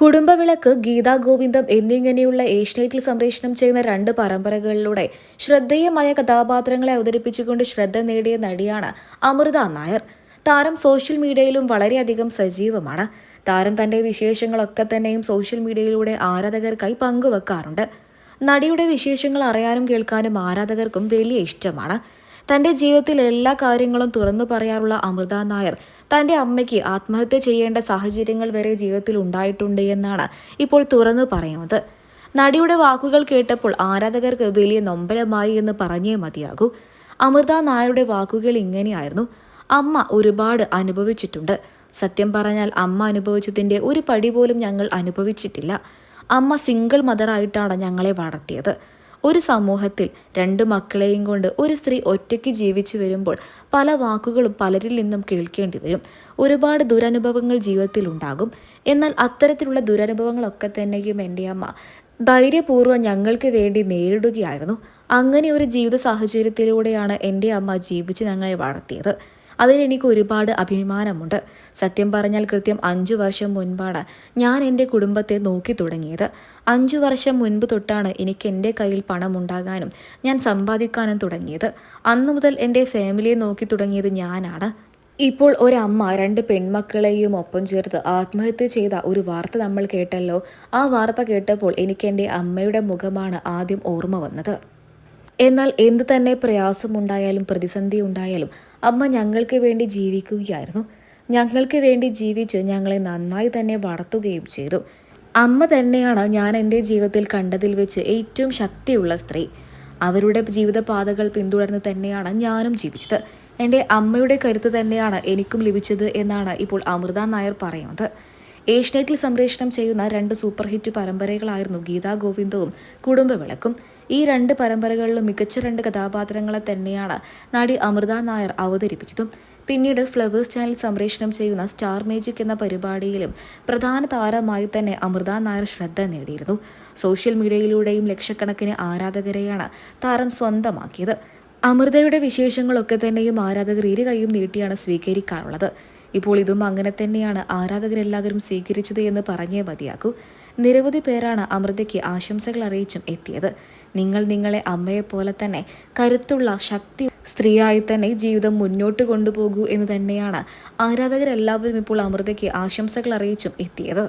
കുടുംബവിളക്ക് ഗീതാ ഗോവിന്ദം എന്നിങ്ങനെയുള്ള ഏഷ്യനെറ്റിൽ സംപ്രേഷണം ചെയ്യുന്ന രണ്ട് പരമ്പരകളിലൂടെ ശ്രദ്ധേയമായ കഥാപാത്രങ്ങളെ അവതരിപ്പിച്ചുകൊണ്ട് ശ്രദ്ധ നേടിയ നടിയാണ് അമൃത നായർ. താരം സോഷ്യൽ മീഡിയയിലും വളരെയധികം സജീവമാണ്. താരം തന്റെ വിശേഷങ്ങളൊക്കെ തന്നെയും സോഷ്യൽ മീഡിയയിലൂടെ ആരാധകർക്കായി പങ്കുവെക്കാറുണ്ട്. നടിയുടെ വിശേഷങ്ങൾ അറിയാനും കേൾക്കാനും ആരാധകർക്കും വലിയ ഇഷ്ടമാണ്. തന്റെ ജീവിതത്തിലെ എല്ലാ കാര്യങ്ങളും തുറന്നു പറയാറുള്ള അമൃത നായർ തന്റെ അമ്മയ്ക്ക് ആത്മഹത്യ ചെയ്യേണ്ട സാഹചര്യങ്ങൾ വരെ ജീവിതത്തിൽ ഉണ്ടായിട്ടുണ്ട് എന്നാണ് ഇപ്പോൾ തുറന്നു പറയുന്നത്. നടിയുടെ വാക്കുകൾ കേട്ടപ്പോൾ ആരാധകർക്ക് വലിയ നൊമ്പരമായി എന്ന് പറഞ്ഞേ മതിയാകൂ. അമൃത നായരുടെ വാക്കുകൾ ഇങ്ങനെയായിരുന്നു. അമ്മ ഒരുപാട് അനുഭവിച്ചിട്ടുണ്ട്. സത്യം പറഞ്ഞാൽ അമ്മ അനുഭവിച്ചതിന്റെ ഒരു പടി പോലും ഞങ്ങൾ അനുഭവിച്ചിട്ടില്ല. അമ്മ സിംഗിൾ മദറായിട്ടാണ് ഞങ്ങളെ വളർത്തിയത്. ഒരു സമൂഹത്തിൽ രണ്ട് മക്കളെയും കൊണ്ട് ഒരു സ്ത്രീ ഒറ്റയ്ക്ക് ജീവിച്ചു വരുമ്പോൾ പല വാക്കുകളും പലരിൽ നിന്നും കേൾക്കേണ്ടി വരും. ഒരുപാട് ദുരനുഭവങ്ങൾ ജീവിതത്തിൽ ഉണ്ടാകും. എന്നാൽ അത്തരത്തിലുള്ള ദുരനുഭവങ്ങളൊക്കെ തന്നെയും എന്റെ അമ്മ ധൈര്യപൂർവം ഞങ്ങൾക്ക് വേണ്ടി നേരിടുകയായിരുന്നു. അങ്ങനെ ഒരു ജീവിത സാഹചര്യത്തിലൂടെയാണ് എന്റെ അമ്മ ജീവിച്ച് ഞങ്ങളെ വളർത്തിയത്. അതിൽ എനിക്ക് ഒരുപാട് അഭിമാനമുണ്ട്. സത്യം പറഞ്ഞാൽ കൃത്യം അഞ്ചു വർഷം മുൻപാണ് ഞാൻ എന്റെ കുടുംബത്തെ നോക്കി തുടങ്ങിയത്. അഞ്ചു വർഷം മുൻപ് തൊട്ടാണ് എനിക്ക് എന്റെ കയ്യിൽ പണം ഉണ്ടാകാനും ഞാൻ സമ്പാദിക്കാനും തുടങ്ങിയത്. അന്നു മുതൽ എന്റെ ഫാമിലിയെ നോക്കി തുടങ്ങിയത് ഞാനാണ്. ഇപ്പോൾ ഒരമ്മ രണ്ട് പെൺമക്കളെയും ഒപ്പം ചേർത്ത് ആത്മഹത്യ ചെയ്ത ഒരു വാർത്ത നമ്മൾ കേട്ടല്ലോ. ആ വാർത്ത കേട്ടപ്പോൾ എനിക്ക് എന്റെ അമ്മയുടെ മുഖമാണ് ആദ്യം ഓർമ്മ വന്നത്. എന്നാൽ എന്ത് തന്നെ പ്രയാസമുണ്ടായാലും പ്രതിസന്ധി ഉണ്ടായാലും അമ്മ ഞങ്ങൾക്ക് വേണ്ടി ജീവിക്കുകയായിരുന്നു. ഞങ്ങൾക്ക് വേണ്ടി ജീവിച്ച് ഞങ്ങളെ നന്നായി തന്നെ വളർത്തുകയും ചെയ്തു. അമ്മ തന്നെയാണ് ഞാൻ എന്റെ ജീവിതത്തിൽ കണ്ടതിൽ വെച്ച് ഏറ്റവും ശക്തിയുള്ള സ്ത്രീ. അവരുടെ ജീവിതപാതകൾ പിന്തുടർന്ന് തന്നെയാണ് ഞാനും ജീവിച്ചത്. എന്റെ അമ്മയുടെ കരുത്ത് തന്നെയാണ് എനിക്കും ലഭിച്ചത് എന്നാണ് ഇപ്പോൾ അമൃത നായർ പറയുന്നത്. ഏഷ്യനെറ്റിൽ സംപ്രേഷണം ചെയ്യുന്ന രണ്ട് സൂപ്പർ ഹിറ്റ് പരമ്പരകളായിരുന്നു ഗീതാ ഗോവിന്ദവും കുടുംബവിളക്കും. ഈ രണ്ട് പരമ്പരകളിലും മികച്ച രണ്ട് കഥാപാത്രങ്ങളെ തന്നെയാണ് നടി അമൃത നായർ അവതരിപ്പിച്ചതും. പിന്നീട് ഫ്ലവേഴ്സ് ചാനൽ സംപ്രേഷണം ചെയ്യുന്ന സ്റ്റാർ മേജിക് എന്ന പരിപാടിയിലും പ്രധാന താരമായി തന്നെ അമൃത നായർ ശ്രദ്ധ നേടിയിരുന്നു. സോഷ്യൽ മീഡിയയിലൂടെയും ലക്ഷക്കണക്കിന് ആരാധകരെയാണ് താരം സ്വന്തമാക്കിയത്. അമൃതയുടെ വിശേഷങ്ങളൊക്കെ തന്നെയും ആരാധകർ ഇരു കൈയും നീട്ടിയാണ് സ്വീകരിക്കാറുള്ളത്. ഇപ്പോൾ ഇതും അങ്ങനെ തന്നെയാണ് ആരാധകരെല്ലാവരും സ്വീകരിച്ചത് എന്ന് പറഞ്ഞേ മതിയാക്കൂ നിരവധി പേരാണ് അമൃതയ്ക്ക് ആശംസകൾ അറിയിച്ചും എത്തിയത്. നിങ്ങൾ നിങ്ങളെ അമ്മയെപ്പോലെ തന്നെ കരുത്തുള്ള ശക്തി സ്ത്രീയായി തന്നെ ജീവിതം മുന്നോട്ട് കൊണ്ടുപോകൂ എന്ന് തന്നെയാണ് ആരാധകരെല്ലാവരും ഇപ്പോൾ അമൃതയ്ക്ക് ആശംസകൾ അറിയിച്ചും എത്തിയത്.